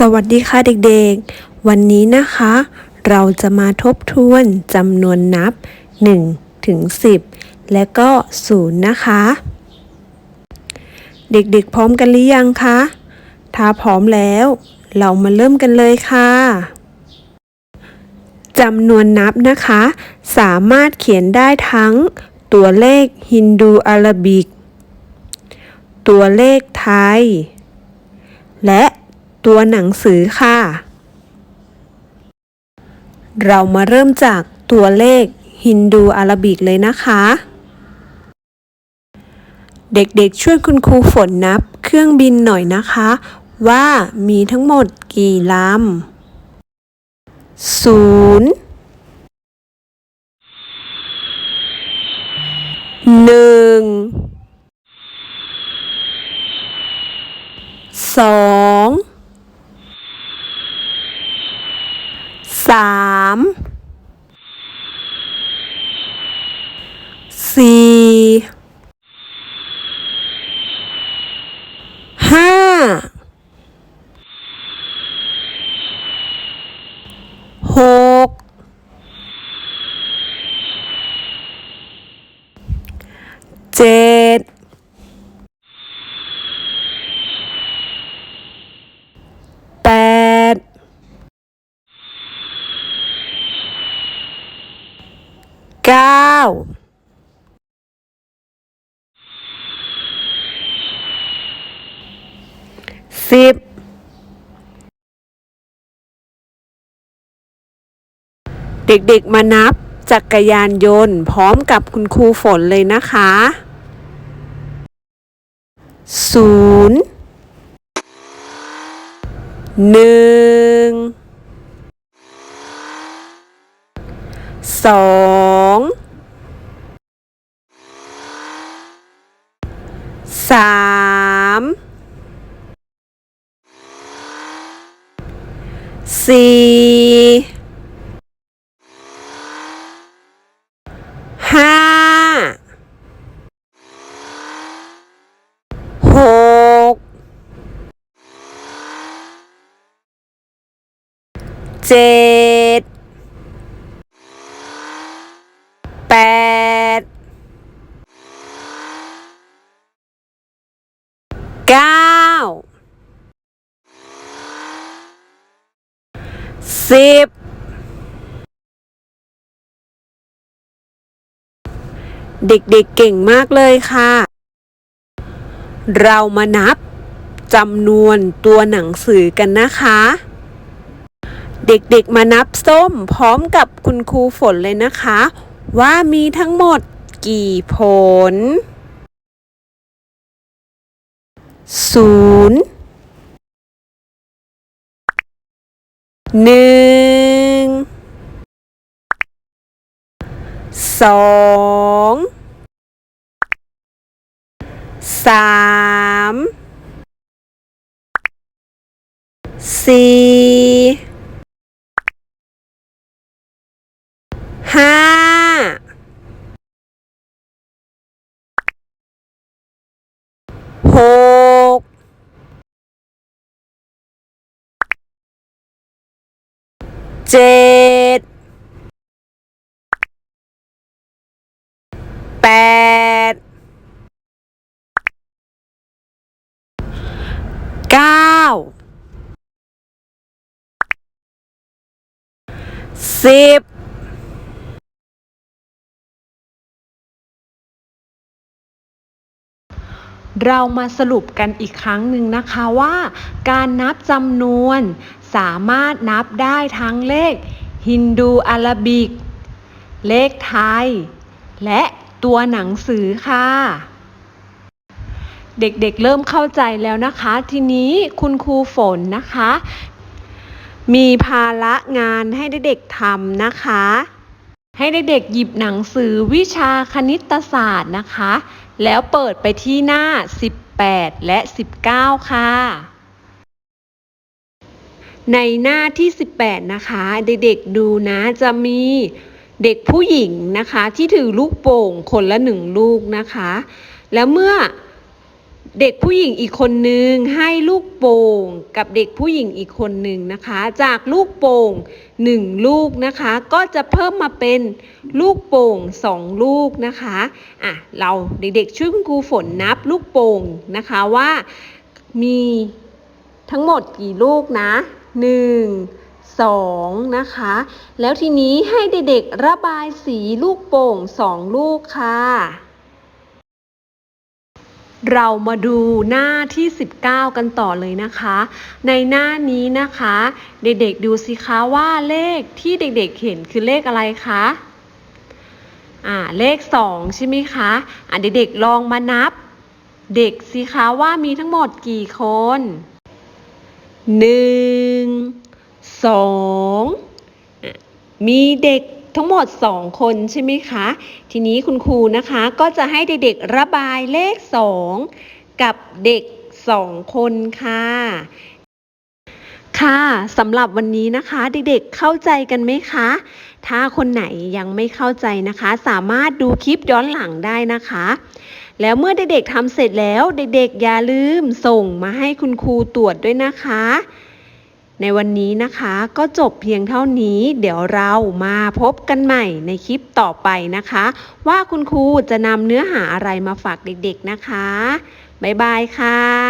สวัสดีค่ะเด็กๆ วันนี้นะคะ เราจะมาทบทวนจำนวนนับ 1 ถึง 10 และก็ 0 นะคะ เด็กๆ พร้อมกันหรือยังคะ ถ้าพร้อมแล้ว เรามาเริ่มกันเลยค่ะจำนวนนับนะคะ สามารถเขียนได้ทั้ง ตัวเลขฮินดูอาราบิก ตัวเลขไทย และ ตัวหนังสือค่ะ เรามาเริ่มจากตัวเลขฮินดูอาราบิกเลยนะคะ เด็กๆช่วยคุณครูฝนนับเครื่องบินหน่อยนะคะ ว่ามีทั้งหมดกี่ลำศูนย์หนึ่งสอง สามสี่ห้าหกเจ็ดแปด เก้าสิบเด็กๆมานับจักรยานยนต์พร้อมกับคุณครูฝนเลยนะคะศูนย์หนึ่งสอง สามสี่ห้าหกเจ็ดแปดเก้า สิบเด็กๆเก่งมากเลยค่ะ เรามานับจำนวนตัวหนังสือกันนะคะ เด็กๆมานับส้มพร้อมกับคุณครูฝนเลยนะคะ ว่ามีทั้งหมดกี่ผลศูนย์ หนึ่งสองสามสี่ห้าหก เจ็ดแปดเก้าสิบเรามาสรุปกันอีกครั้งหนึ่งนะคะว่า การนับจำนวน สามารถนับได้ทั้งเลขฮินดูอาราบิก เลขไทย และตัวหนังสือค่ะ เด็กๆเเริ่มเข้าใจแล้วนะคะ ทีนี้คุณครูฝนนะคะ มีภาระงานให้เด็กๆทำนะคะ ให้เด็กๆหยิบหนังสือวิชาคณิตศาสตร์นะคะ แล้วเปิดไปที่หน้า 18 และ 19 ค่ะ ในหน้าที่ 18 นะคะ เด็กๆดูนะจะมีเด็กผู้หญิงนะคะ ที่ถือลูกโป่งคนละหนึ่งลูกนะคะ แล้วเมื่อเด็กผู้หญิงอีกคนหนึ่งให้ลูกโป่งกับเด็กผู้หญิงอีกคนหนึ่งนะคะ จากลูกโป่งหนึ่งลูกนะคะ ก็จะเพิ่มมาเป็นลูกโป่งสองลูกนะคะอะเราเด็กๆช่วยคุณครูฝนนับลูกโป่งนะคะว่ามีทั้งหมดกี่ลูกนะ หนึ่งสองนะคะ แล้วทีนี้ให้เด็กๆระบายสีลูกโป่งสองลูกค่ะ เรามาดูหน้าที่ 19 กันต่อเลยนะคะ ในหน้านี้นะคะ เด็กๆดูสิคะว่าเลขที่เด็กๆเห็นคือเลขอะไรคะอ่าเลข 2 ใช่ไหมคะอ่าเด็กๆลองมานับ เด็กสิคะว่ามีทั้งหมดกี่คน หนึ่งสองมีเด็กทั้งหมด 2 คนใช่ไหมคะ ทีนี้คุณครูนะคะก็จะให้เด็กๆระบายเลข 2 กับเด็ก 2 คนค่ะ ค่ะสำหรับวันนี้นะคะเด็กๆเข้าใจกันไหมคะ ถ้าคนไหนยังไม่เข้าใจนะคะ สามารถดูคลิปย้อนหลังได้นะคะ แล้วเมื่อเด็กๆทำเสร็จแล้ว เด็กๆอย่าลืมส่งมาให้คุณครูตรวจด้วยนะคะ ในวันนี้นะคะก็จบเพียงเท่านี้ เดี๋ยวเรามาพบกันใหม่ในคลิปต่อไปนะคะ ว่าคุณครูจะนำเนื้อหาอะไรมาฝากเด็กๆนะคะบ๊ายบายค่ะ